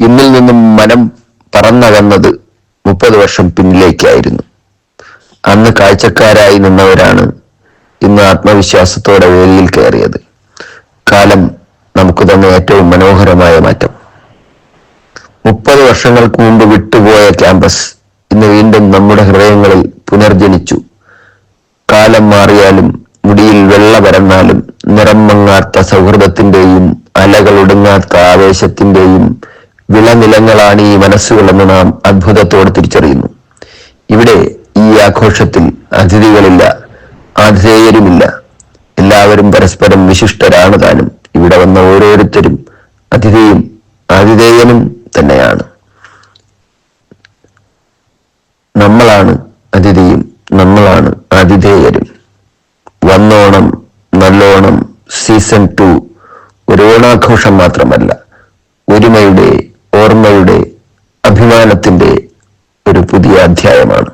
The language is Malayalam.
ഇന്നിൽ നിന്നും മനം പറന്നകന്നത് മുപ്പത് വർഷം പിന്നിലേക്കായിരുന്നു. അന്ന് കാഴ്ചക്കാരായി നിന്നവരാണ് ഇന്ന് ആത്മവിശ്വാസത്തോടെ വേദിയിൽ കയറിയത്. കാലം നമുക്ക് തന്നെ ഏറ്റവും മനോഹരമായ മാറ്റം. മുപ്പത് വർഷങ്ങൾക്ക് മുമ്പ് വിട്ടുപോയ ക്യാമ്പസ് ഇന്ന് വീണ്ടും നമ്മുടെ ഹൃദയങ്ങളിൽ പുനർജനിച്ചു. കാലം മാറിയാലും മുടിയിൽ വെള്ള പരന്നാലും നിറം മങ്ങാത്ത സൗഹൃദത്തിന്റെയും അലകളൊടുങ്ങാത്ത ആവേശത്തിന്റെയും വിളനിലങ്ങളാണ് ഈ മനസ്സുകളെന്ന് നാം അത്ഭുതത്തോടെ തിരിച്ചറിയുന്നു. ഇവിടെ ഈ ആഘോഷത്തിൽ അതിഥികളില്ല ആതിഥേയരുമില്ല. എല്ലാവരും പരസ്പരം വിശിഷ്ടരാണ് താനും ഇവിടെ വന്ന ഓരോരുത്തരും അതിഥിയും ആതിഥേയനും തന്നെയാണ്. നമ്മളാണ് അതിഥിയും നമ്മളാണ് ആതിഥേയരും. വന്നോണം നല്ലോണം സീസൺ ടു ഒരു ഓണാഘോഷം മാത്രമല്ല ഒരുമയുടെ ഓർമ്മയുടെ ഒരു പുതിയ അധ്യായമാണ്.